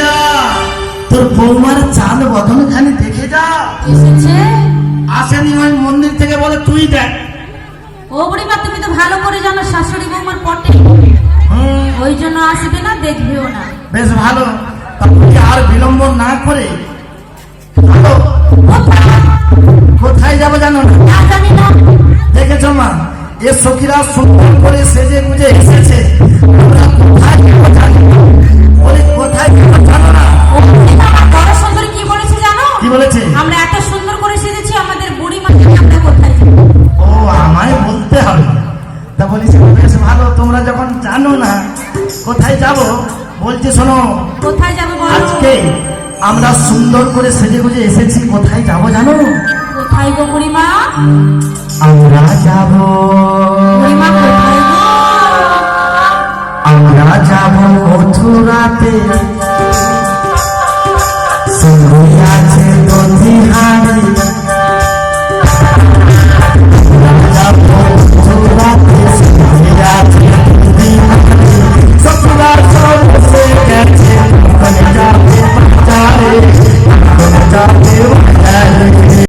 যা তোর বৌমার চাঁদ বদন খানি দেখে যা এসেছে? আসেনি ওই মন্দির থেকে বলে তুই দেখ। ও বুড়িমা তুমি তো ভালো করে জানো শাশুড়ি বৌমার পটে। ওই জন্য আসবে না দেখবেও না। বেশ ভালো। তারপরে আর বিলম্ব না করে চলো, কোথায় যাব জানো? না না জানি না। দেখেছ মা এ সখীরা সুন্দর করে সেজে গুজে এসেছে। তা বলেছে বেশ ভালো তোমরা যখন জানো না কোথায় যাব? বলছে শোনো কোথায় যাব আজকে আমরা সুন্দর করে সেজে গুজে এসেছি কোথায় যাব জানো? কোথায় গো বুড়িমা? আমরা যাব। আমরা যাব মথুরাতে। সিন্ধু